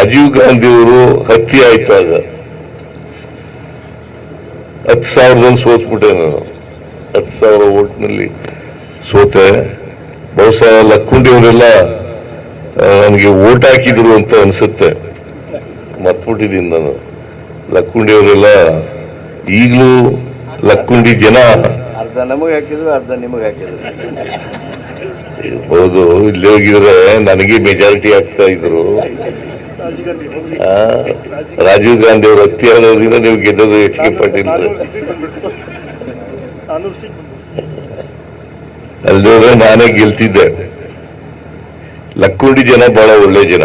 ರಾಜೀವ್ ಗಾಂಧಿ ಅವರು ಹತ್ಯೆ ಆಗ ಹತ್ತು ಸಾವಿರದಲ್ಲಿ ಸೋತ್ಬಿಟ್ಟೆ ನಾನು. ಹತ್ತು ಸಾವಿರ ಓಟ್ನಲ್ಲಿ ಸೋತೆ. ಬಹುಶಃ ಲಕ್ಕುಂಡಿ ಅವರೆಲ್ಲ ನನಗೆ ಓಟ್ ಹಾಕಿದ್ರು ಅಂತ ಅನ್ಸುತ್ತೆ. ಮತ್ಬಿಟ್ಟಿದ್ದೀನಿ ನಾನು. ಲಕ್ಕುಂಡಿ ಅವರೆಲ್ಲ ಈಗಲೂ ಲಕ್ಕುಂಡಿ ಜನ. ಅರ್ಧ ನಮಗೆ ಹಾಕಿದ್ರು ಅರ್ಧ ನಿಮಗೆ ಹಾಕಿದ್ರು. ಹೌದು ಇಲ್ಲಿ ಹೋಗಿದ್ರೆ ನನಗೆ ಮೆಜಾರಿಟಿ ಆಗ್ತಾ ಇದ್ರು. ರಾಜೀವ್ ಗಾಂಧಿ ಅವರು ಹತ್ಯೆ ಆಗೋದ್ರಿಂದ ನೀವು ಗೆದ್ದದು ಎಚ್ ಕೆ ಪಾಟೀಲ್ ನಾನೇ ಗೆಲ್ತಿದ್ದೆ. ಲಕ್ಕುಂಡಿ ಜನ ಬಹಳ ಒಳ್ಳೆ ಜನ.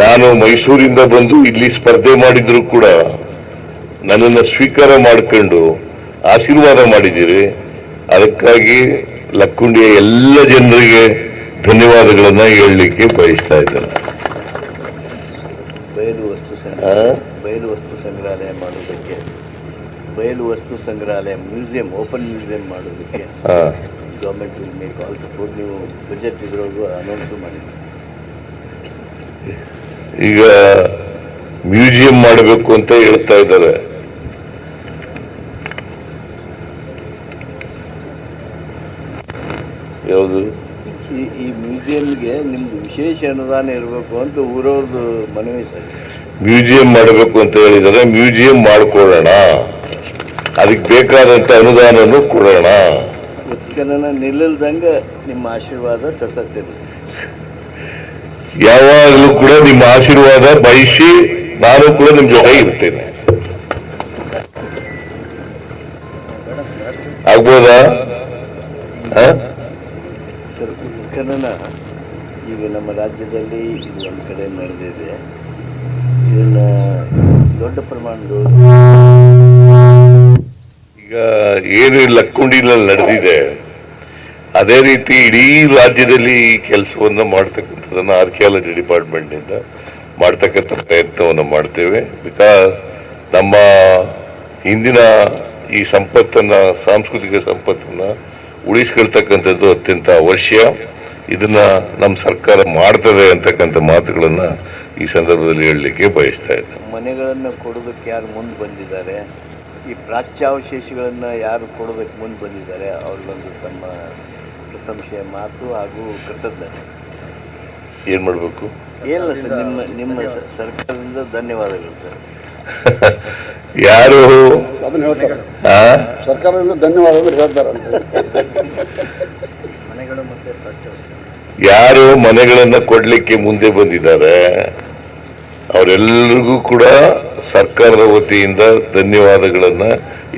ನಾನು ಮೈಸೂರಿಂದ ಬಂದು ಇಲ್ಲಿ ಸ್ಪರ್ಧೆ ಮಾಡಿದ್ರು ಕೂಡ ನನ್ನನ್ನು ಸ್ವೀಕಾರ ಮಾಡಿಕೊಂಡು ಆಶೀರ್ವಾದ ಮಾಡಿದ್ದೀರಿ. ಅದಕ್ಕಾಗಿ ಲಕ್ಕುಂಡಿಯ ಎಲ್ಲ ಜನರಿಗೆ ಧನ್ಯವಾದಗಳನ್ನ ಹೇಳಲಿಕ್ಕೆ ಬಯಸ್ತಾ ಇದ್ದಾರೆ ಬಯಲು ವಸ್ತು ಆ? ಸಂಗ್ರಹಾಲಯ ಬಯಲು ವಸ್ತು ಸಂಗ್ರಹಾಲಯ ಮಾಡೋದಕ್ಕೆ ಬಯಲು ವಸ್ತು ಸಂಗ್ರಹಾಲಯ ಮ್ಯೂಸಿಯಂ ಓಪನ್ ಮ್ಯೂಸಿಯಂ ಮಾಡೋದಕ್ಕೆ government will make all support ನೀವು ಬಜೆಟ್ ಇದ್ರೊಳಗೂ ಅನೌನ್ಸ್ ಮಾಡಿದ್ರಿ ಈಗ ಮ್ಯೂಸಿಯಂ ಮಾಡಬೇಕು ಅಂತ ಹೇಳ್ತಾ ಇದ್ದಾರೆ. ಯಾವುದು? ಈ ಈ ಮ್ಯೂಸಿಯಂಗೆ ನಿಮ್ದು ವಿಶೇಷ ಅನುದಾನ ಇರಬೇಕು ಅಂತ ಊರವ್ರದ್ದು ಮನವಿ ಸರ್. ಮ್ಯೂಸಿಯಂ ಮಾಡಬೇಕು ಅಂತ ಹೇಳಿದರೆ ಮ್ಯೂಸಿಯಂ ಮಾಡಿಕೊಳ್ಳೋಣ. ಅದಕ್ಕೆ ಬೇಕಾದಂತ ಅನುದಾನವನ್ನು ಕೊಡೋಣ. ಉತ್ಖನನ ನಿಲ್ಲಲ್ದಂಗೆ ನಿಮ್ಮ ಆಶೀರ್ವಾದ ಸತತ ಇರಲಿ ಯಾವಾಗಲೂ ಕೂಡ ನಿಮ್ಮ ಆಶೀರ್ವಾದ ಬಯಸಿ ನಾನು ಕೂಡ ನಿಮ್ಮ ಜೊತೆ ಇರ್ತೇನೆ. ಆಗ್ಬೋದಾ? ಆ? ಉತ್ಖನನ ಈಗ ನಮ್ಮ ರಾಜ್ಯದಲ್ಲಿ ಇದು ಒಂದು ಕಡೆ ನಡೆದಿದೆ. ಇದನ್ನು ದೊಡ್ಡ ಪ್ರಮಾಣದ ಈಗ ಏನು ಲಕ್ಕುಂಡಿನಲ್ಲಿ ನಡೆದಿದೆ, ಅದೇ ರೀತಿ ಇಡೀ ರಾಜ್ಯದಲ್ಲಿ ಈ ಕೆಲಸವನ್ನು ಮಾಡ್ತಕ್ಕಂಥದ್ದನ್ನು ಆರ್ಕಿಯಾಲಜಿ ಡಿಪಾರ್ಟ್ಮೆಂಟ್ನಿಂದ ಮಾಡ್ತಕ್ಕಂಥ ಪ್ರಯತ್ನವನ್ನು ಮಾಡ್ತೇವೆ. ಬಿಕಾಸ್ ನಮ್ಮ ಹಿಂದಿನ ಈ ಸಂಪತ್ತನ್ನು, ಸಾಂಸ್ಕೃತಿಕ ಸಂಪತ್ತನ್ನು ಉಳಿಸ್ಕೊಳ್ತಕ್ಕಂಥದ್ದು ಅತ್ಯಂತ ಅವಶ್ಯ. ಇದನ್ನ ನಮ್ಮ ಸರ್ಕಾರ ಮಾಡ್ತದೆ ಅಂತಕ್ಕಂಥ ಮಾತುಗಳನ್ನ ಈ ಸಂದರ್ಭದಲ್ಲಿ ಹೇಳಲಿಕ್ಕೆ ಬಯಸ್ತಾ ಇದ್ದೆ. ಮನೆಗಳನ್ನು ಕೊಡೋದಕ್ಕೆ ಯಾರು ಮುಂದೆ ಬಂದಿದ್ದಾರೆ? ಈ ಪ್ರಾಚ್ಯಾವಶೇಷಗಳನ್ನು ಯಾರು ಕೊಡೋದಕ್ಕೆ ಮುಂದೆ ಬಂದಿದ್ದಾರೆ? ಅವ್ರಿಗೊಂದು ತಮ್ಮ ಪ್ರಶಂಸೆಯ ಮಾತು ಹಾಗೂ ಕೃತಜ್ಞತೆ. ಏನು ಮಾಡಬೇಕು? ಏನಿಲ್ಲ ಸರ್ ನಿಮ್ಮ ನಿಮ್ಮ ಸರ್ಕಾರದಿಂದ ಧನ್ಯವಾದಗಳು ಸರ್. ಯಾರು? ಅದನ್ನ ಹೇಳ್ತಾರೆ. ಆ? ಸರ್ಕಾರದಿಂದ ಧನ್ಯವಾದಗಳು ಹೇಳ್ತಾರೆ ಅಂತ ಮನೆಗಳು ಮತ್ತು ಪ್ರಾಚ್ಯಾವಶೇಷ ಯಾರು ಮನೆಗಳನ್ನ ಕೊಡ್ಲಿಕ್ಕೆ ಮುಂದೆ ಬಂದಿದ್ದಾರೆ. ಅವರೆಲ್ಲರಿಗೂ ಕೂಡ ಸರ್ಕಾರದ ವತಿಯಿಂದ ಧನ್ಯವಾದಗಳನ್ನ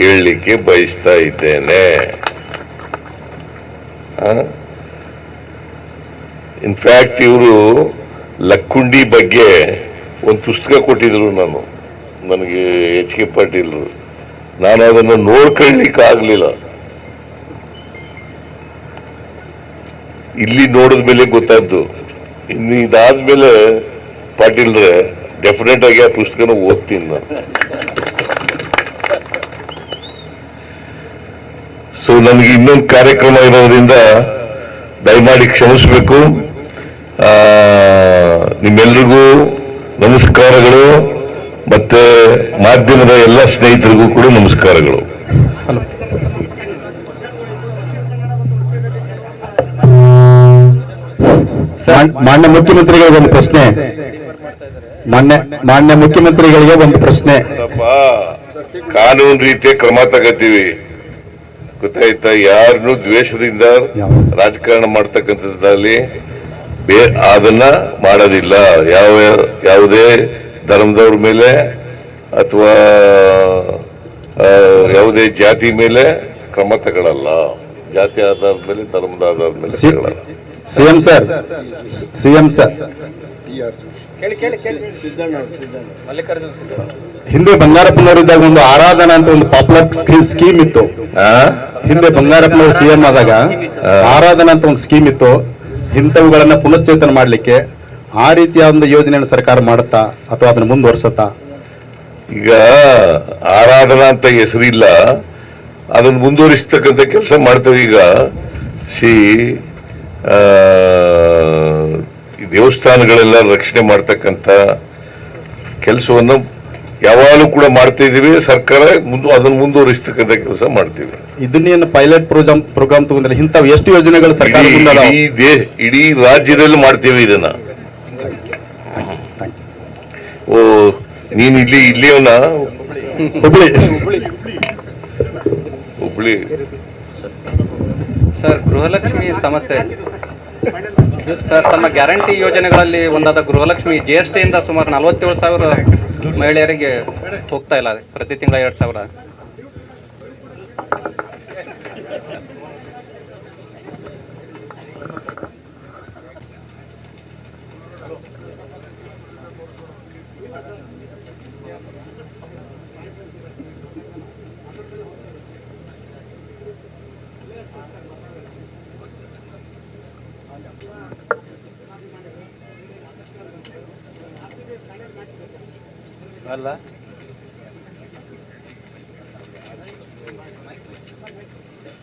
ಹೇಳಲಿಕ್ಕೆ ಬಯಸ್ತಾ ಇದ್ದೇನೆ. ಇನ್ಫ್ಯಾಕ್ಟ್ ಇವರು ಲಕ್ಕುಂಡಿ ಬಗ್ಗೆ ಒಂದು ಪುಸ್ತಕ ಕೊಟ್ಟಿದ್ರು ನಾನು. ನನಗೆ ಎಚ್ ಕೆ ಪಾಟೀಲ್ ನಾನು ಅದನ್ನು ನೋಡ್ಕೊಳ್ಳಿಕ್ಕೆ ಆಗ್ಲಿಲ್ಲ ಇಲ್ಲಿ ನೋಡಿದ ಮೇಲೆ ಗೊತ್ತಾಯ್ತು. ಇನ್ನು ಇದಾದ್ಮೇಲೆ ಪಾಟೀಲ್ರೆ ಡೆಫಿನೆಟ್ ಆಗಿ ಆ ಪುಸ್ತಕನ ಓದ್ತೀನಿ ನಾನು. ಸೊ ನನಗೆ ಇನ್ನೊಂದು ಕಾರ್ಯಕ್ರಮ ಇರೋದ್ರಿಂದ ದಯಮಾಡಿ ಕ್ಷಮಿಸಬೇಕು. ನಿಮ್ಮೆಲ್ರಿಗೂ ನಮಸ್ಕಾರಗಳು ಮತ್ತೆ ಮಾಧ್ಯಮದ ಎಲ್ಲ ಸ್ನೇಹಿತರಿಗೂ ಕೂಡ ನಮಸ್ಕಾರಗಳು. ಮಾನ್ಯ ಮುಖ್ಯಮಂತ್ರಿಗಳಿಗೆ ಒಂದು ಪ್ರಶ್ನೆ. ಮಾನ್ಯ ಮಾನ್ಯ ಮುಖ್ಯಮಂತ್ರಿಗಳಿಗೆ ಒಂದು ಪ್ರಶ್ನೆ. ಕಾನೂನು ರೀತಿಯ ಕ್ರಮ ತಗತೀವಿ. ಗೊತ್ತಾಯ್ತಾ? ಯಾರನ್ನು ದ್ವೇಷದಿಂದ ರಾಜಕಾರಣ ಮಾಡ್ತಕ್ಕಂಥದ್ದಲ್ಲಿ ಅದನ್ನ ಮಾಡೋದಿಲ್ಲ. ಯಾವ ಯಾವುದೇ ಧರ್ಮದವ್ರ ಮೇಲೆ ಅಥವಾ ಆ, ಯಾವುದೇ ಜಾತಿ ಮೇಲೆ ಕ್ರಮ ತಗೊಳ್ಳಲ್ಲ ಜಾತಿ ಆಧಾರದ ಮೇಲೆ ಧರ್ಮದ ಆಧಾರದ ಮೇಲೆ ತಗೊಳ್ಳಲ್ಲ ಸಿಎಂ ಸರ್ ಸಿಎಂ ಸರ್. ಹಿಂದೆ ಬಂಗಾರಪ್ಪನವರಿದ್ದಾಗ ಒಂದು ಆರಾಧನಾ ಅಂತ ಒಂದು ಪಾಪ್ಯುಲರ್ ಸ್ಕೀಮ್ ಇತ್ತು. ಆ? ಹಿಂದೆ ಬಂಗಾರಪ್ಪನವರು ಸಿಎಂ ಆದಾಗ ಆರಾಧನಾ ಅಂತ ಒಂದು ಸ್ಕೀಮ್ ಇತ್ತು. ಇಂಥವುಗಳನ್ನ ಪುನಶ್ಚೇತನ ಮಾಡಲಿಕ್ಕೆ ಆ ರೀತಿಯ ಒಂದು ಯೋಜನೆಯನ್ನು ಸರ್ಕಾರ ಮಾಡುತ್ತಾ ಅಥವಾ ಅದನ್ನ ಮುಂದುವರ್ಸತ್ತಾ? ಈಗ ಆರಾಧನಾ ಅಂತ ಹೆಸರಿಲ್ಲ ಅದನ್ನು ಮುಂದುವರಿಸ್ತಕ್ಕಂಥ ಕೆಲಸ ಮಾಡ್ತೇವೆ ಈಗ. ಸಿ ಈ ದೇವಸ್ಥಾನಗಳೆಲ್ಲ ರಕ್ಷಣೆ ಮಾಡ್ತಕ್ಕಂಥ ಕೆಲಸವನ್ನು ಯಾವಾಗಲೂ ಕೂಡ ಮಾಡ್ತಾ ಇದ್ದೀವಿ. ಸರ್ಕಾರ ಮುಂದೆ ಅದನ್ನು ಮುಂದುವರಿಸ್ತಕ್ಕಂಥ ಕೆಲಸ ಮಾಡ್ತೀವಿ. ಇದನ್ನೇನು ಪೈಲಟ್ ಪ್ರೋಗ್ರಾಮ್ ಪ್ರೋಗ್ರಾಮ್ ತಗೊಂಡ್ರೆ ಇಂಥವು ಎಷ್ಟು ಯೋಜನೆಗಳು ಸರ್ಕಾರ ಇಡೀ ಇಡೀ ರಾಜ್ಯದಲ್ಲಿ ಮಾಡ್ತೀವಿ ಇದನ್ನ. ಓ ನೀನು ಇಲ್ಲಿ ಇಲ್ಲಿಯವನ ಹುಬ್ಳಿ. ಹುಬ್ಳಿ. ಸರ್ ಗೃಹಲಕ್ಷ್ಮಿ ಸಮಸ್ಯೆ. ಸರ್ ತಮ್ಮ ಗ್ಯಾರಂಟಿ ಯೋಜನೆಗಳಲ್ಲಿ ಒಂದಾದ ಗೃಹಲಕ್ಷ್ಮಿ ಜಿ ಎಸ್ ಟಿಯಿಂದ ಸುಮಾರು ನಲವತ್ತೇಳು ಸಾವಿರ ಮಹಿಳೆಯರಿಗೆ ಹೋಗ್ತಾ ಇಲ್ಲ, ಪ್ರತಿ ತಿಂಗಳ ಎರಡು ಸಾವಿರ.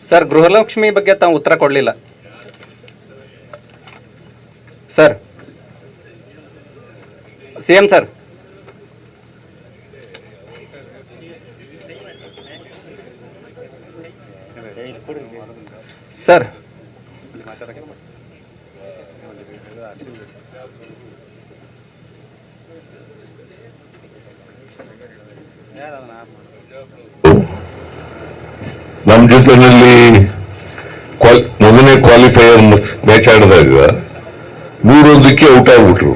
ಸರ್ ಗೃಹಲಕ್ಷ್ಮಿ ಬಗ್ಗೆ ತಾವು ಉತ್ತರ ಕೊಡಲಿಲ್ಲ. ಸರ್. C M sir. ಕ್ವಾಲ್- ಮೊದಲನೇ ಕ್ವಾಲಿಫೈಯರ್ ಮ್ಯಾಚ್ ಆಡಿದಾಗ ಮೂರೊಂದಕ್ಕೆ ಔಟ್ ಆಗ್ಬಿಟ್ರು.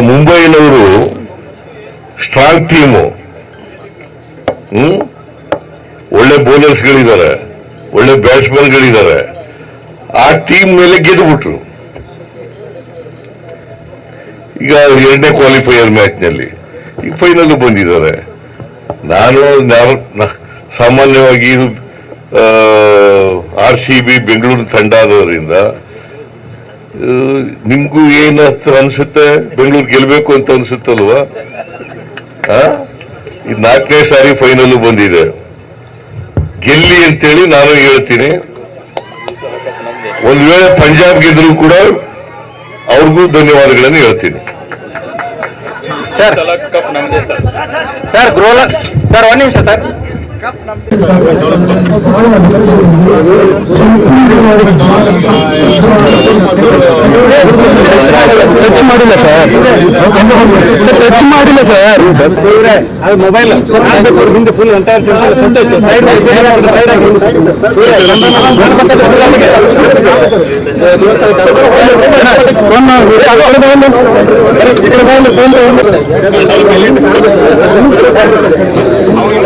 ಮುಂಬೈನವರು ಸ್ಟ್ರಾಂಗ್ ಟೀಮು ಹ್ಮ್? ಒಳ್ಳೆ ಬೌಲರ್ಸ್ಗಳಿದ್ದಾರೆ ಒಳ್ಳೆ ಬ್ಯಾಟ್ಸ್ಮನ್ಗಳಿದ್ದಾರೆ ಆ ಟೀಮ್ ಮೇಲೆ ಗೆದ್ದುಬಿಟ್ರು ಈಗ ಎರಡನೇ ಕ್ವಾಲಿಫೈಯರ್ ಮ್ಯಾಚ್ನಲ್ಲಿ ಈಗ ಫೈನಲ್ ಬಂದಿದ್ದಾರೆ. ನಾನು ಸಾಮಾನ್ಯವಾಗಿ ಇದು ಆರ್ ಸಿ ಬಿ ಬೆಂಗಳೂರು ತಂಡ ಆದವರಿಂದ ನಿಮ್ಗೂ ಏನ್ ಅನ್ಸುತ್ತೆ? ಬೆಂಗಳೂರು ಗೆಲ್ಬೇಕು ಅಂತ ಅನ್ಸುತ್ತಲ್ವಾ? ಇದು ನಾಲ್ಕನೇ ಸಾರಿ ಫೈನಲ್ ಬಂದಿದೆ. ಗೆಲ್ಲಿ ಅಂತೇಳಿ ನಾನು ಹೇಳ್ತೀನಿ. ಒಂದ್ ವೇಳೆ ಪಂಜಾಬ್ ಗೆದ್ರು ಕೂಡ ಅವ್ರಿಗೂ ಧನ್ಯವಾದಗಳನ್ನು ಹೇಳ್ತೀನಿ. ಸರ್ ಸರ್ ಗೃಹ ಸರ್, ಒಂದ್ ನಿಮಿಷ ಸರ್. ಟಚ್ ಮಾಡಿಲ್ಲ ಸರ್ ಟಚ್ ಮಾಡಿಲ್ಲ ಸರ್ ಮೊಬೈಲ್ ಹಿಂದೆ ಫುಲ್ ಎಂಟೈರ್ ಸಂತೋಷ ಸೈಡ್ ಸೈಡ್ ಆ ಕಡೆ ಆಯ್ತು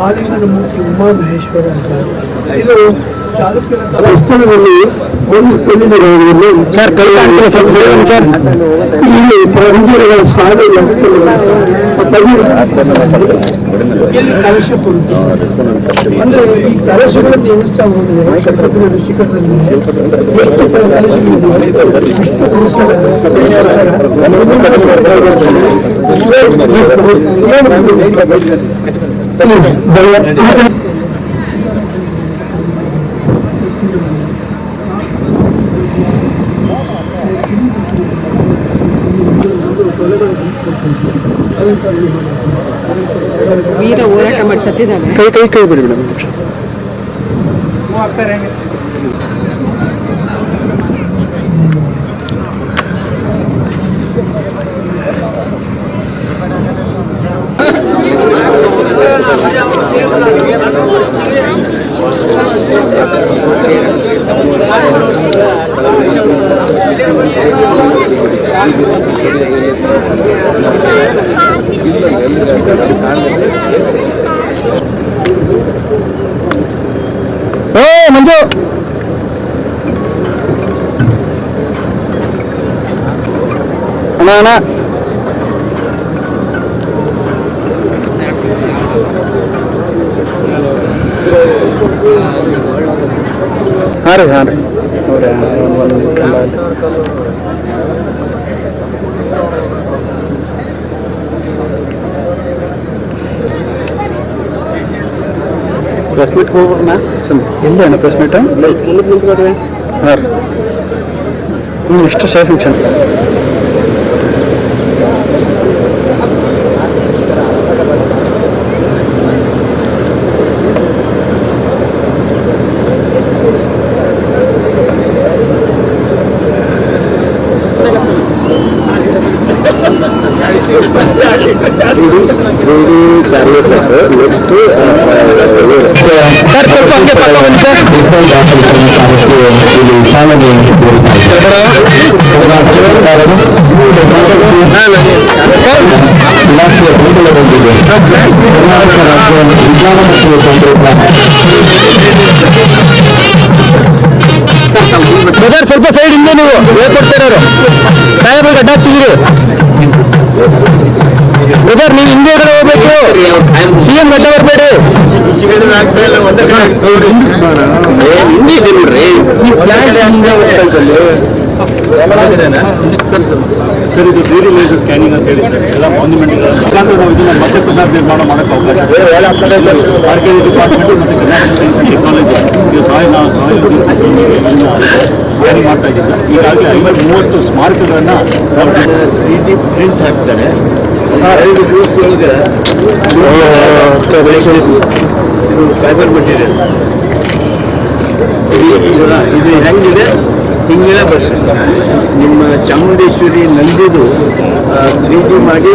ಆದಿಶನ ಮೂರ್ತಿ ಉಮಾ ಮಹೇಶ್ವರ ಅಂತ. ಇದು ಸ್ಥಳದಲ್ಲಿ ಒಂದು ಕಲ್ಲಿನ ಸರ್ ಸರ್ ಇಲ್ಲಿ ಪಂಜರಗಳ ಸಾಧನೆ ಇಲ್ಲಿ ಕಲಶ ಕೊಡುತ್ತೆ? ಅಂದ್ರೆ ಈ ಕಲಶಗಳನ್ನು ಎಣಿಸ್ತಾ ಹೋದ್ರೆ ಕಟ್ಟಡದ ಶಿಖರದಲ್ಲಿ ಎಷ್ಟು ಕಲಶಗಳಿದೆ ಅಷ್ಟು ತಿಳಿಸ್ತಾರೆ ವೀರ ಹೋರಾಟ ಮಾಡಿ ಸತ್ತಿದ್ದಾನೆ ಕೈ ಕೈ ಕೈ ಬಿಡಿ ಮೇಡಮ್ ಮಂಜು ಅಣ್ಣ ಅಣ್ಣ ಹಾಂ ರೀ ಹಾಂ ರೀ ಹೌದಾ ಒಂದು ಒಂದು ಪ್ರೆಸ್ ಮೀಟ್ ಹೋಗ್ಬರ್ನ ಇಲ್ಲ ಅಣ್ಣ ಪ್ರೆಸ್ ಮೀಟ್ ಮುಂದಕ್ಕೆ ನಿಂತ್ಕೊಡ್ರಿ ಹಾಂ ರೀ ಹ್ಞೂ ಎಷ್ಟು ಸೇಫ್ ಫಂಕ್ಷನ್ ಸರ್ ಸ್ವಲ್ಪ ಹಂಗೆ ಪಕ್ಕ ಬನ್ನಿ ಸರ್ ಬ್ರದರ್ ಸ್ವಲ್ಪ ಸೈಡ್ ಹಿಂದೆ ನೀವು ಹೇಳ್ಕೊಡ್ತಿರೋರು ಸಾಹೇಬ್ರಿಗೆ ಅಡ್ಡ ಹಚ್ಚಿದ್ರಿ ಬ್ರದರ್ ನೀವು ಹಿಂದೆ ಹೋಗ್ಬೇಕು. ಸಿಎಂ ಗಡ್ಡ ಬರಬೇಡಿ. ಸರ್, ಇದು ತ್ರೀ ಡಿ ಸ್ಕ್ಯಾನಿಂಗ್ ಅಂತ ಹೇಳಿ ಸರ್. ಎಲ್ಲ ಮಾನ್ಯುಮೆಂಟ್ ನಾವು ಇದನ್ನ ಮತ್ತೆ ಸುಧಾರ ನಿರ್ಮಾಣ ಮಾಡಕ್ಕೆ ಅವಕಾಶ ಡಿಪಾರ್ಟ್ಮೆಂಟ್ ಮತ್ತು ಕರ್ನಾಟಕ ಸೈನ್ಸ್ ಟೆಕ್ನಾಲಜಿ ಇದು ಸಹಾಯ ನಾವು ಸಹಾಯ ಸ್ಕ್ಯಾನಿಂಗ್ ಮಾಡ್ತಾ ಇದ್ದೀವಿ ಸರ್. ಈಗಾಗಲೇ ಐವತ್ತು ಮೂವತ್ತು ಸ್ಮಾರಕಗಳನ್ನ ತ್ರೀ ಡಿ ಪ್ರಿಂಟ್ ಹಾಕ್ತಾರೆ. ಇದು ಫೈಬರ್ ಮಟೀರಿಯಲ್ ಇದು ಹೆಂಗಿದೆ? ಹಿಂಗೆಲ್ಲ ಬರ್ತದೆ ಸರ್ ನಿಮ್ಮ ಚಾಮುಂಡೇಶ್ವರಿ ನಂದಿದು ತ್ರೀ ಡಿ ಮಾಡಿ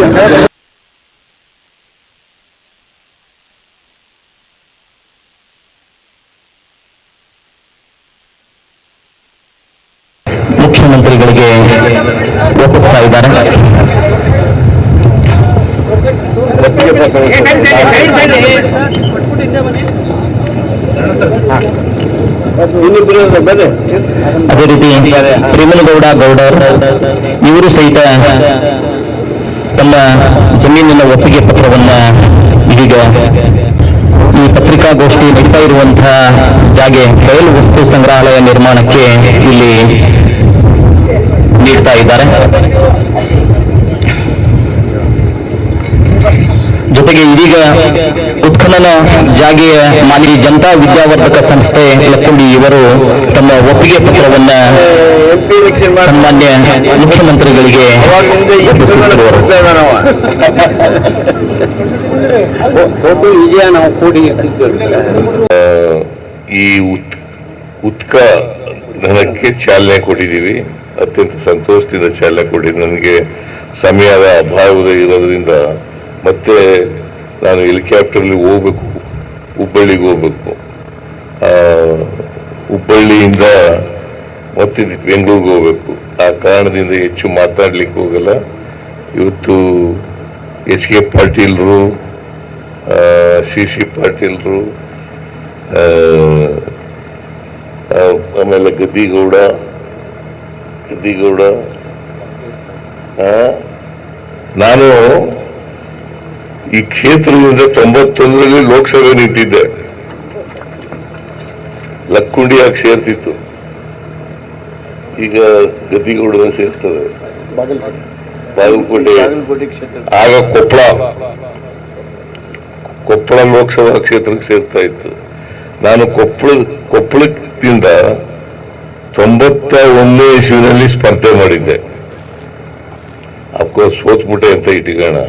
ಮುಖ್ಯಮಂತ್ರಿಗಳಿಗೆ ಒಪ್ಪಿಸ್ತಾ ಇದ್ದಾರೆ. ಅದೇ ರೀತಿ ಪ್ರೇಮನಗೌಡ ಗೌಡರ್ ಇವರು ಸಹಿತ ತಮ್ಮ ಜಮೀನಿನ ಒಪ್ಪಿಗೆ ಪತ್ರವನ್ನ ಇದೀಗ ಈ ಪತ್ರಿಕಾಗೋಷ್ಠಿ ನಡೀತಾ ಇರುವಂತಹ ಜಾಗೆ ಬಯಲು ವಸ್ತು ಸಂಗ್ರಹಾಲಯ ನಿರ್ಮಾಣಕ್ಕೆ ಇಲ್ಲಿ ನೀಡ್ತಾ ಇದ್ದಾರೆ. ಜೊತೆಗೆ ಇದೀಗ ಉತ್ಖನನ ಜಾಗೆಯ ಮಾಲಿ ಜನತಾ ವಿದ್ಯಾವರ್ಧಕ ಸಂಸ್ಥೆ ಲಕ್ಕುಂಡಿ ಇವರು ತಮ್ಮ ಒಪ್ಪಿಗೆ ಪತ್ರವನ್ನ ಸನ್ಮಾನ್ಯ ಮುಖ್ಯಮಂತ್ರಿಗಳಿಗೆ ಈ ಉತ್ ಉತ್ಕ ನನಕ್ಕೆ ಚಾಲನೆ ಕೊಟ್ಟಿದ್ದೀವಿ. ಅತ್ಯಂತ ಸಂತೋಷದಿಂದ ಚಾಲನೆ ಕೊಡಿ ನನಗೆ ಸಮಯದ ಅಭಾವದ ಇರೋದ್ರಿಂದ ಮತ್ತೆ ನಾನು ಹೆಲಿಕ್ಯಾಪ್ಟರ್ಲಿ ಹೋಗ್ಬೇಕು, ಹುಬ್ಬಳ್ಳಿಗೆ ಹೋಗ್ಬೇಕು. ಹುಬ್ಬಳ್ಳಿಯಿಂದ ಮತ್ತೆ ಬೆಂಗಳೂರಿಗೆ ಹೋಗ್ಬೇಕು. ಆ ಕಾರಣದಿಂದ ಹೆಚ್ಚು ಮಾತಾಡ್ಲಿಕ್ಕೆ ಹೋಗಲ್ಲ. ಇವತ್ತು ಎಚ್ ಕೆ ಪಾಟೀಲ್ರು ಸಿ ಸಿ ಪಾಟೀಲ್ರು ಆಮೇಲೆ ಗದ್ದಿಗೌಡ ಗದ್ದಿಗೌಡ ನಾನು ಈ ಕ್ಷೇತ್ರದಿಂದ ತೊಂಬತ್ತೊಂದರಲ್ಲಿ ಲೋಕಸಭೆ ನಿಂತಿದ್ದೆ. ಲಕ್ಕುಂಡಿಯಾಗಿ ಸೇರ್ತಿತ್ತು ಈಗ ಗದ್ದಿಗೌಡ ಸೇರ್ತದೆ ಬಾಗಲಕೋಟೆ. ಆಗ ಕೊಪ್ಪಳ ಕೊಪ್ಪಳ ಲೋಕಸಭಾ ಕ್ಷೇತ್ರಕ್ಕೆ ಸೇರ್ತಾ ಇತ್ತು. ನಾನು ಕೊಪ್ಪಳ ಕೊಪ್ಪಳದಿಂದ ತೊಂಬತ್ತ ಒಂದನೇ ಇಸ್ವಿನಲ್ಲಿ ಸ್ಪರ್ಧೆ ಮಾಡಿದ್ದೆ. ಅಫ್ಕೋರ್ಸ್ ಸೋತ್ಬಿಟ್ಟೆ ಅಂತ ಇಟ್ಕೋಣ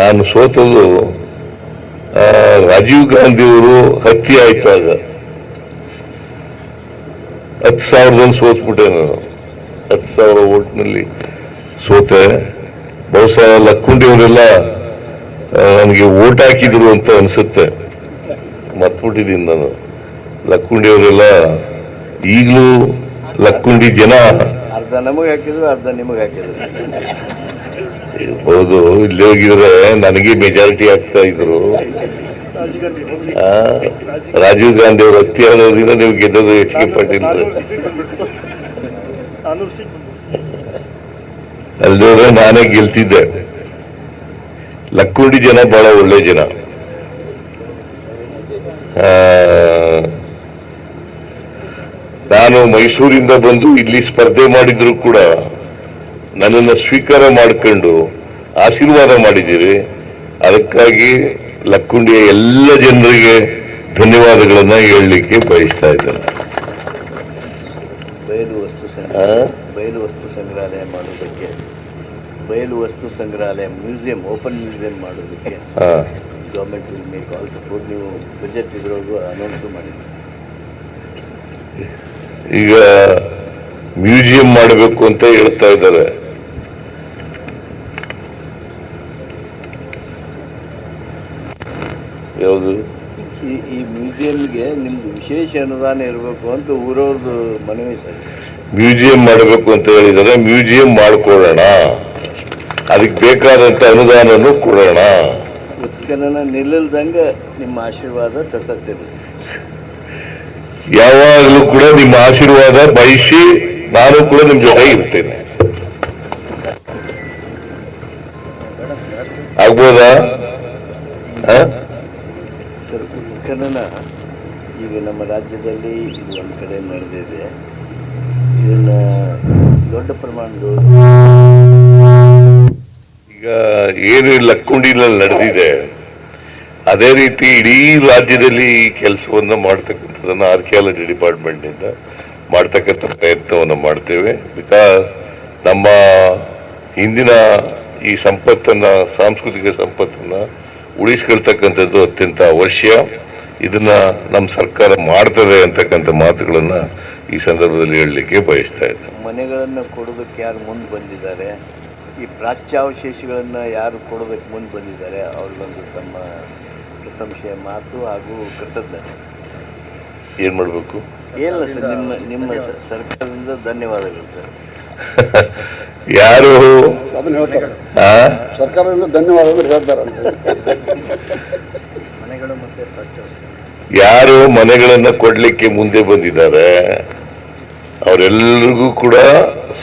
ನಾನು ಸೋತದ್ದು ರಾಜೀವ್ ಗಾಂಧಿ ಅವರು ಹತ್ಯೆ ಆಯ್ತಾಗ. ಹತ್ತು ಸಾವಿರದಲ್ಲಿ ಸೋತ್ಬಿಟ್ಟೆ ನಾನು. ಹತ್ತು ಸಾವಿರ ಓಟ್ನಲ್ಲಿ ಸೋತೆ. ಬಹುಶಃ ಲಕ್ಕುಂಡಿ ಅವರೆಲ್ಲ ನನಗೆ ಓಟ್ ಹಾಕಿದ್ರು ಅಂತ ಅನ್ಸುತ್ತೆ. ಮತ್ಬಿಟ್ಟಿದ್ದೀನಿ ನಾನು. ಲಕ್ಕುಂಡಿ ಅವರೆಲ್ಲ ಈಗಲೂ ಲಕ್ಕುಂಡಿ ಜನ. ಅರ್ಧ ನಮಗೆ ಹಾಕಿದ್ರು, ಅರ್ಧ ನಿಮಗೆ ಹಾಕಿದ್ರು. ಹೌದು, ಇಲ್ಲಿ ಹೋಗಿದ್ರೆ ನನಗೆ ಮೆಜಾರಿಟಿ ಆಗ್ತಾ ಇದ್ರು. ರಾಜೀವ್ ಗಾಂಧಿ ಅವರು ಹತ್ಯೆ ನೀವು ಗೆದ್ದದು ಎಚ್ ಕೆ ಪಾಟೀಲ್ ಅಲ್ದೋದ್ರೆ ನಾನೇ ಗೆಲ್ತಿದ್ದೆ. ಲಕ್ಕುಂಡಿ ಜನ ಬಹಳ ಒಳ್ಳೆ ಜನ. ನಾನು ಮೈಸೂರಿಂದ ಬಂದು ಇಲ್ಲಿ ಸ್ಪರ್ಧೆ ಮಾಡಿದ್ರು ಕೂಡ ನನ್ನನ್ನು ಸ್ವೀಕಾರ ಮಾಡಿಕೊಂಡು ಆಶೀರ್ವಾದ ಮಾಡಿದ್ದೀರಿ. ಅದಕ್ಕಾಗಿ ಲಕ್ಕುಂಡಿಯ ಎಲ್ಲ ಜನರಿಗೆ ಧನ್ಯವಾದಗಳನ್ನು ಹೇಳಲಿಕ್ಕೆ ಬಯಸ್ತಾ ಇದ್ದೇನೆ. ಬಯಲು ವಸ್ತು ಬಯಲು ವಸ್ತು ಸಂಗ್ರಹಾಲಯ ಮಾಡೋದಕ್ಕೆ ಬಯಲು ವಸ್ತು ಸಂಗ್ರಹಾಲಯ ಮ್ಯೂಸಿಯಂ ಓಪನ್ ಮ್ಯೂಸಿಯಂ ಮಾಡೋದಕ್ಕೆ ಹಾ government will make all support ನೀವು ಬಜೆಟ್ ಇದ್ರೊಳಗೂ ಅನೌನ್ಸ್ ಮಾಡಿದ್ದೀರಿ. ಈಗ ಮ್ಯೂಸಿಯಂ ಮಾಡಬೇಕು ಅಂತ ಹೇಳ್ತಾ ಇದ್ದಾರೆ. ಯಾವುದು? ಈ ಮ್ಯೂಸಿಯಂಗೆ ನಿಮ್ದು ವಿಶೇಷ ಅನುದಾನ ಇರಬೇಕು ಅಂತ ಊರವ್ರದ್ದು ಮನವಿ ಸರ್. ಮ್ಯೂಸಿಯಂ ಮಾಡಬೇಕು ಅಂತ ಹೇಳಿದರೆ ಮ್ಯೂಸಿಯಂ ಮಾಡಿಕೊಳ್ಳೋಣ. ಅದಕ್ಕೆ ಬೇಕಾದಂತ ಅನುದಾನ ಕೊಡೋಣ. ಉತ್ಖನನ ನಿಲ್ಲಲ್ದಂಗೆ ನಿಮ್ಮ ಆಶೀರ್ವಾದ ಸತತ ಯಾವಾಗಲೂ ಕೂಡ ನಿಮ್ಮ ಆಶೀರ್ವಾದ ಬಯಸಿ ನಾನು ಕೂಡ ನಿಮ್ ಜೊತೆ ಇರ್ತೇನೆ. ಆಗ್ಬೋದಾ? ಕನ್ನಡ ಈಗ ನಮ್ಮ ರಾಜ್ಯದಲ್ಲಿ ಇದು ಒಂದು ಕಡೆ ನಡೆದಿದೆ. ಇದನ್ನ ದೊಡ್ಡ ಪ್ರಮಾಣದ ಈಗ ಏನು ಲಕ್ಕುಂಡಿನಲ್ಲಿ ನಡೆದಿದೆ ಅದೇ ರೀತಿ ಇಡೀ ರಾಜ್ಯದಲ್ಲಿ ಈ ಕೆಲಸವನ್ನ ಮಾಡ್ತಕ್ಕಂಥದ್ದನ್ನ ಆರ್ಕಿಯಾಲಜಿ ಡಿಪಾರ್ಟ್ಮೆಂಟ್ನಿಂದ ಮಾಡ್ತಕ್ಕಂಥ ಪ್ರಯತ್ನವನ್ನು ಮಾಡ್ತೇವೆ. ಬಿಕಾಸ್ ನಮ್ಮ ಹಿಂದಿನ ಈ ಸಂಪತ್ತನ್ನ, ಸಾಂಸ್ಕೃತಿಕ ಸಂಪತ್ತನ್ನ ಉಳಿಸ್ಕೊಳ್ತಕ್ಕಂಥದ್ದು ಅತ್ಯಂತ ಅವಶ್ಯ. ಇದನ್ನ ನಮ್ಮ ಸರ್ಕಾರ ಮಾಡ್ತದೆ ಅಂತಕ್ಕಂಥ ಮಾತುಗಳನ್ನು ಈ ಸಂದರ್ಭದಲ್ಲಿ ಹೇಳಲಿಕ್ಕೆ ಬಯಸ್ತಾ ಇದ್ದೆ ಮನೆಗಳನ್ನು ಕೊಡೋದಕ್ಕೆ ಯಾರು ಮುಂದೆ ಬಂದಿದ್ದಾರೆ? ಈ ಪ್ರಾಚ್ಯಾವಶೇಷಗಳನ್ನು ಯಾರು ಕೊಡೋದಕ್ಕೆ ಮುಂದೆ ಬಂದಿದ್ದಾರೆ? ಅವ್ರಿಗೊಂದು ತಮ್ಮ ಪ್ರಶಂಸೆಯ ಮಾತು ಹಾಗೂ ಕೃತಜ್ಞತೆ. ಏನ್ ಮಾಡ್ಬೇಕು? ಏನಿಲ್ಲ ಸರ್ ನಿಮ್ಮ ನಿಮ್ಮ ಸರ್ಕಾರದಿಂದ ಧನ್ಯವಾದಗಳು ಸರ್. ಯಾರು? ಅದನ್ನ ಹೇಳ್ತಾರೆ. ಆ? ಸರ್ಕಾರದಿಂದ ಧನ್ಯವಾದಗಳು ಹೇಳ್ತಾರಂತೆ ಮನೆಗಳು ಮತ್ತು ಯಾರು ಮನೆಗಳನ್ನ ಕೊಡ್ಲಿಕ್ಕೆ ಮುಂದೆ ಬಂದಿದ್ದಾರೆ ಅವರೆಲ್ಲರಿಗೂ ಕೂಡ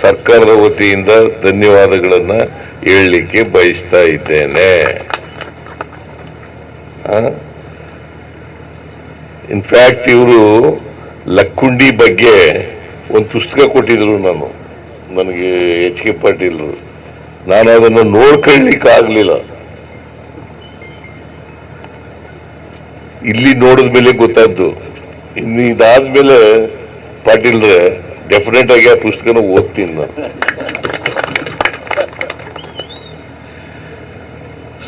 ಸರ್ಕಾರದ ವತಿಯಿಂದ ಧನ್ಯವಾದಗಳನ್ನ ಹೇಳಲಿಕ್ಕೆ ಬಯಸ್ತಾ ಇದ್ದೇನೆ. ಇನ್ಫ್ಯಾಕ್ಟ್ ಇವರು ಲಕ್ಕುಂಡಿ ಬಗ್ಗೆ ಒಂದು ಪುಸ್ತಕ ಕೊಟ್ಟಿದ್ರು ನಾನು. ನನಗೆ ಎಚ್ ಕೆ ಪಾಟೀಲ್ ನಾನು ಅದನ್ನು ನೋಡ್ಕೊಳ್ಳಿಕ್ಕೆ ಆಗಲಿಲ್ಲ ಇಲ್ಲಿ ನೋಡಿದ ಮೇಲೆ ಗೊತ್ತಾಯ್ತು. ಇನ್ನು ಇದಾದ್ಮೇಲೆ ಪಾಟೀಲ್ರೆ ಡೆಫಿನೆಟ್ ಆಗಿ ಆ ಪುಸ್ತಕನ ಓದ್ತೀನಿ ನಾನು.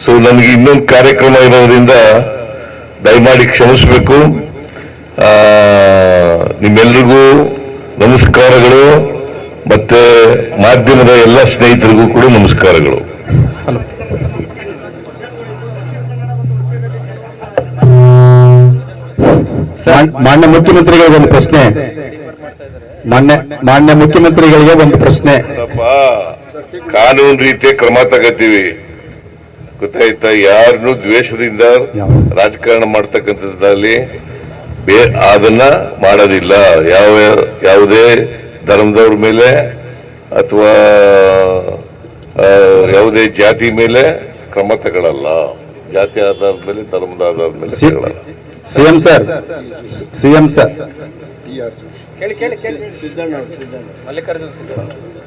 ಸೊ ನನಗೆ ಇನ್ನೊಂದು ಕಾರ್ಯಕ್ರಮ ಇರೋದ್ರಿಂದ ದಯಮಾಡಿ ಕ್ಷಮಿಸಬೇಕು. ನಿಮ್ಮೆಲ್ರಿಗೂ ನಮಸ್ಕಾರಗಳು ಮತ್ತೆ ಮಾಧ್ಯಮದ ಎಲ್ಲ ಸ್ನೇಹಿತರಿಗೂ ಕೂಡ ನಮಸ್ಕಾರಗಳು. ಮಾನ್- ಮಾನ್ಯ ಮುಖ್ಯಮಂತ್ರಿಗಳಿಗೆ ಒಂದು ಪ್ರಶ್ನೆ. ಮಾನ್ಯ ಮಾನ್ಯ ಮುಖ್ಯಮಂತ್ರಿಗಳಿಗೆ ಒಂದು ಪ್ರಶ್ನೆ. ಕಾನೂನು ರೀತಿಯ ಕ್ರಮ ತಗತೀವಿ. ಗೊತ್ತಾಯ್ತಾ? ಯಾರನ್ನು ದ್ವೇಷದಿಂದ ರಾಜಕಾರಣ ಮಾಡ್ತಕ್ಕಂಥದ್ದಲ್ಲಿ ಅದನ್ನ ಮಾಡೋದಿಲ್ಲ. ಯಾವ ಯಾವುದೇ ಧರ್ಮದವ್ರ ಮೇಲೆ ಅಥವಾ ಯಾವುದೇ ಜಾತಿ ಮೇಲೆ ಕ್ರಮ ತಗೊಳ್ಳಲ್ಲ ಜಾತಿ ಆಧಾರದ ಮೇಲೆ ಧರ್ಮದ ಆಧಾರದ ಮೇಲೆ ತಗೊಳ್ಳಲ್ಲ ಸಿಎಂ ಸರ್ ಸಿಎಂ ಸರ್.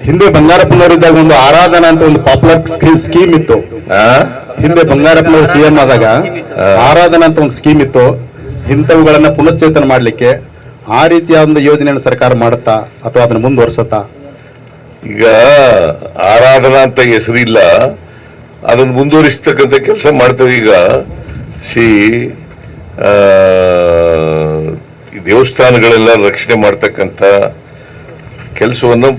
ಹಿಂದೆ ಬಂಗಾರಪ್ಪನವರಿದ್ದಾಗ ಒಂದು ಆರಾಧನಾ ಅಂತ ಒಂದು ಪಾಪ್ಯುಲರ್ ಸ್ಕೀಮ್ ಇತ್ತು. ಆ? ಹಿಂದೆ ಬಂಗಾರಪ್ಪನವರು ಸಿಎಂ ಆದಾಗ ಆರಾಧನಾ ಅಂತ ಒಂದು ಸ್ಕೀಮ್ ಇತ್ತು. ಇಂಥವುಗಳನ್ನ ಪುನಶ್ಚೇತನ ಮಾಡಲಿಕ್ಕೆ ಆ ರೀತಿಯ ಒಂದು ಯೋಜನೆಯನ್ನು ಸರ್ಕಾರ ಮಾಡುತ್ತಾ ಅಥವಾ ಅದನ್ನು ಮುಂದುವರಿಸುತ್ತಾ? ಈಗ ಆರಾಧನಾ ಅಂತ ಹೆಸರಿಲ್ಲ, ಅದನ್ನು ಮುಂದುವರಿಸ್ತಕ್ಕಂಥ ಕೆಲಸ ಮಾಡ್ತೇವೆ. ಈಗ ಸಿ ದೇವಸ್ಥಾನಗಳೆಲ್ಲ ರಕ್ಷಣೆ ಮಾಡ್ತಕ್ಕಂಥ ಕೆಲಸವನ್ನು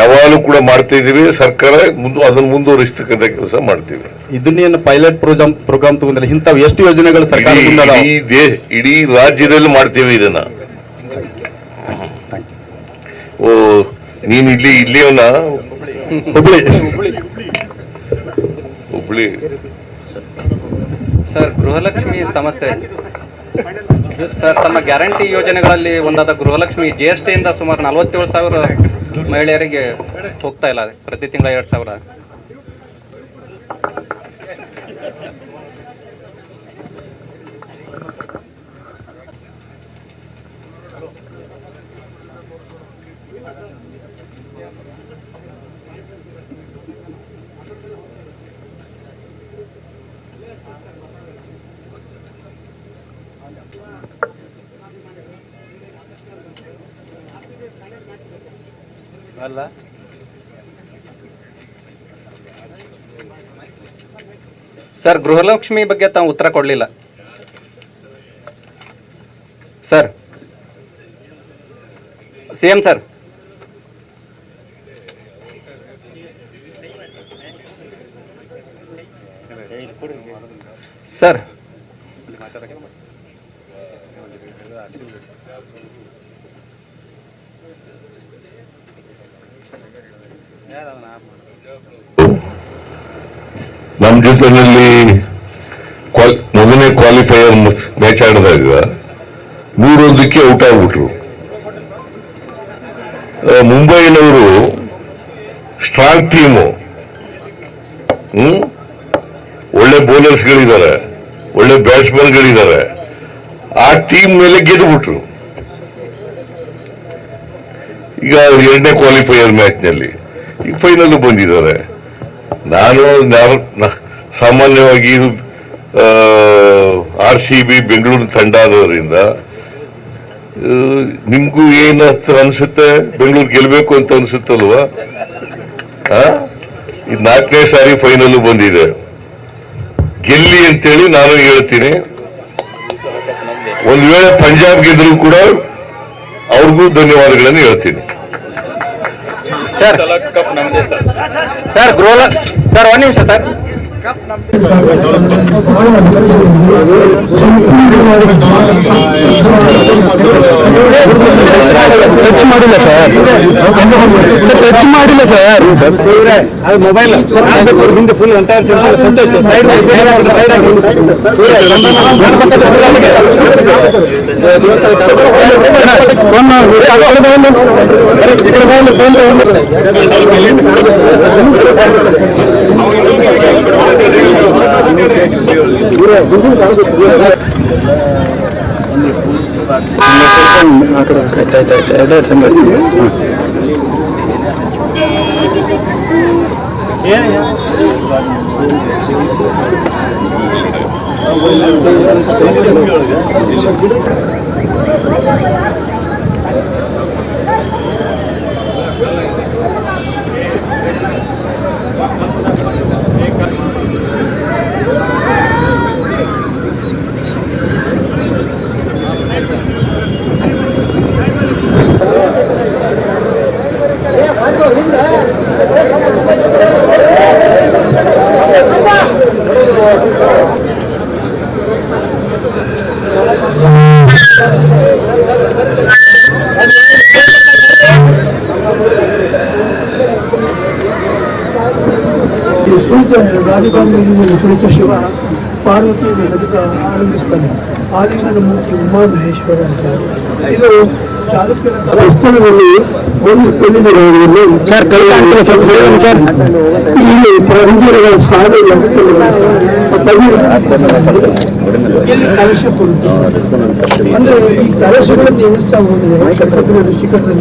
ಯಾವಾಗಲೂ ಕೂಡ ಮಾಡ್ತಾ ಇದ್ದೀವಿ. ಸರ್ಕಾರ ಮುಂದೆ, ಅದನ್ನು ಮುಂದುವರಿಸ್ತಕ್ಕಂಥ ಕೆಲಸ ಮಾಡ್ತೀವಿ. ಇದನ್ನೇನು ಪೈಲಟ್ ಪ್ರೋಗ್ರಾಮ್ ಪ್ರೋಗ್ರಾಮ್ ತಗೊಂಡ್ರೆ ಇಂಥವು ಎಷ್ಟು ಯೋಜನೆಗಳು ಸರ್ಕಾರ ಇಡೀ ಅದಾವ? ಇಡೀ ದೇ- ಇಡೀ ರಾಜ್ಯದಲ್ಲಿ ಮಾಡ್ತೀವಿ ಇದನ್ನ. ಓ ನೀನ್ ಇಲ್ಲಿ ಇಲ್ಲಿಯವನ? ಹುಬ್ಳಿ. ಹುಬ್ಳಿ. ಸರ್ ಗೃಹಲಕ್ಷ್ಮಿ ಸಮಸ್ಯೆ. ಸರ್ ತಮ್ಮ ಗ್ಯಾರಂಟಿ ಯೋಜನೆಗಳಲ್ಲಿ ಒಂದಾದ ಗೃಹಲಕ್ಷ್ಮಿ ಜಿ ಎಸ್ ಟಿಯಿಂದ ಸುಮಾರು ನಲವತ್ತೇಳು ಸಾವಿರ ಮಹಿಳೆಯರಿಗೆ ಹೋಗ್ತಾ ಇಲ್ಲ. ಪ್ರತಿ ತಿಂಗಳ ಎರಡು ಸಾವಿರ. ಅಲ್ಲ? ಸರ್ ಗೃಹಲಕ್ಷ್ಮಿ ಬಗ್ಗೆ ತಾವು ಉತ್ತರ ಕೊಡಲಿಲ್ಲ. Sir. C M sir. Sir ಜೊತೆನಲ್ಲಿ ಮೊದಲನೇ ಕ್ವಾಲಿಫೈಯರ್ ಮ್ಯಾಚ್ ಆಡಿದಾಗ ಮೂರೊಂದಕ್ಕೆ ಔಟ್ ಆಗ್ಬಿಟ್ರು. ಮುಂಬೈನವರು ಸ್ಟ್ರಾಂಗ್ ಟೀಮು ಹ್ಮ್? ಒಳ್ಳೆ ಬೌಲರ್ಸ್ಗಳಿದ್ದಾರೆ ಒಳ್ಳೆ ಬ್ಯಾಟ್ಸ್ಮನ್ಗಳಿದ್ದಾರೆ ಆ ಟೀಮ್ ಮೇಲೆ ಗೆದ್ದುಬಿಟ್ರು ಈಗ ಎರಡನೇ ಕ್ವಾಲಿಫೈಯರ್ ಮ್ಯಾಚ್ನಲ್ಲಿ ಈಗ ಫೈನಲ್ ಬಂದಿದ್ದಾರೆ. ನಾನು ನಾವ್- ಇದು ಸಾಮಾನ್ಯವಾಗಿ ಆರ್ ಸಿ ಬಿ ಬೆಂಗಳೂರು ತಂಡ ಆದವರಿಂದ ನಿಮಗೂ ಏನು ಅನ್ಸುತ್ತೆ? ಬೆಂಗಳೂರು ಗೆಲ್ಲಬೇಕು ಅಂತ ಅನ್ಸುತ್ತಲ್ವಾ? ಇದು ನಾಲ್ಕನೇ ಸಾರಿ ಫೈನಲ್ ಬಂದಿದೆ. ಗೆಲ್ಲಿ ಅಂತೇಳಿ ನಾನು ಹೇಳ್ತೀನಿ. ಒಂದು ವೇಳೆ ಪಂಜಾಬ್ ಗೆದ್ರು ಕೂಡ ಅವ್ರಿಗೂ ಧನ್ಯವಾದಗಳನ್ನು ಹೇಳ್ತೀನಿ. ಸರ್ ಸರ್ ಗೃಹ ಸರ್, ಒಂದು ನಿಮಿಷ ಸರ್. ಟಚ್ ಮಾಡಿಲ್ಲ ಸರ್ ಟಚ್ ಮಾಡಿಲ್ಲ ಸರ್ ಅದು ಮೊಬೈಲ್ ಹಿಂದೆ ಫುಲ್ ಅಂತ ಸಂತೋಷ ಸೈಡ್ ಸೈಡ್ ಫೋನ್ ಆಯ್ತು ಆಯ್ತು ಪಾರ್ವತಿಯನ್ನು ಬದುಕ ಆರಂಭಿಸ್ತಾನೆ ಆದಿನ ಮೂರ್ತಿ ಉಮಾ ಮಹೇಶ್ವರ ಅಂತ. ಇದು ಸ್ಥಳದಲ್ಲಿ ಒಂದು ಕಲ್ಲಿನ ಸರ್ ಕೈ ಕಾಣ್ತಿಲ್ಲ ಸ್ವಲ್ಪ ಸರಿ ಸರ್ ಇಲ್ಲಿ ಮಂದಿರಗಳ ಸಾಧನೆ ಇಲ್ಲಿ ಕಲಶ ಕೊಡುತ್ತೆ ಅಂದ್ರೆ ಈ ಕಲಶಗಳನ್ನು ದೇವಸ್ಥಾನ ಹೋದ್ರೆ ಕರ್ನಾಟಕದ ಎಷ್ಟು ಅಷ್ಟು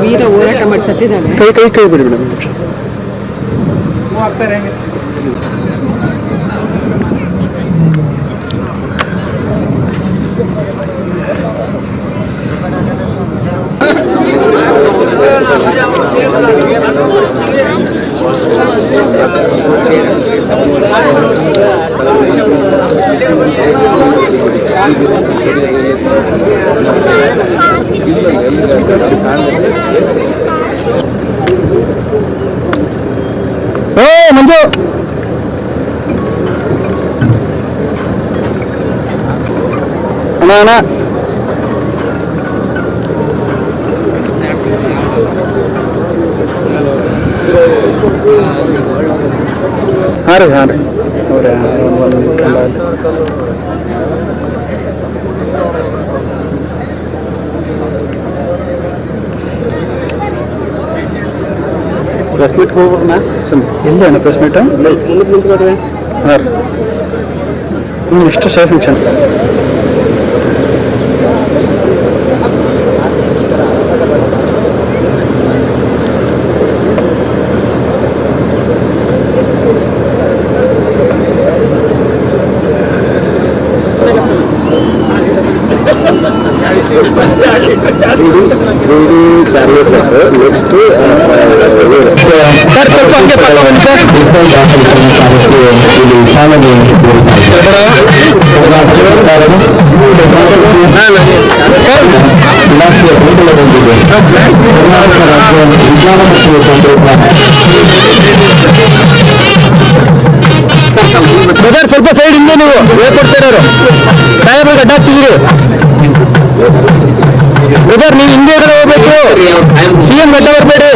ವೀರ ಹೋರಾಟ ಮಾಡಿ ಸತ್ತಿದ್ದಾನೆ ಕೈ ಕೈ ಕೈ ಬಿಡಿ ಮೇಡಮ್ ಓ ಮಂಜು ಅಣ್ಣ ಅಣ್ಣ ಹೋಗ್ಬರ್ನ ಇಲ್ಲ ಅಣ್ಣ ಪ್ರೆಸ್ ಮೀಟ್ ಹಾಂ. ರೀ ಹ್ಞೂ ಎಷ್ಟು ಸೇಫ್ ಫಂಕ್ಷನ್ ನೆಕ್ಸ್ಟ್ ಸರ್ ಸ್ವಲ್ಪ ಹಂಗೆ ಪಕ್ಕ ಬನ್ನಿ ಸರ್ ಇಲ್ಲಿ ಚಾಲನೆ ಇಲಾಖೆಯ ಬೆಂಬಲದೊಂದಿಗೆ ಕರ್ನಾಟಕ ರಾಜ್ಯ ವಿಜ್ಞಾನ ಮತ್ತು ತಂತ್ರಜ್ಞಾನ ಬ್ರದರ್, ಸ್ವಲ್ಪ ಸೈಡ್ ಹಿಂದೆ ನೀವು ಹೇಳ್ಕೊಡ್ತಿರೋರು ಸಾಹೇಬ್ರಿಗೆ ಅಡ್ಡ ಹಚ್ಚಿದ್ರಿ. ಬ್ರದರ್, ನೀವು ಹಿಂದೆ ಕಡೆ ಹೋಗ್ಬೇಕು. ಸಿ ಎಂ ಗಡ್ಡ ಬರಬೇಡಿ.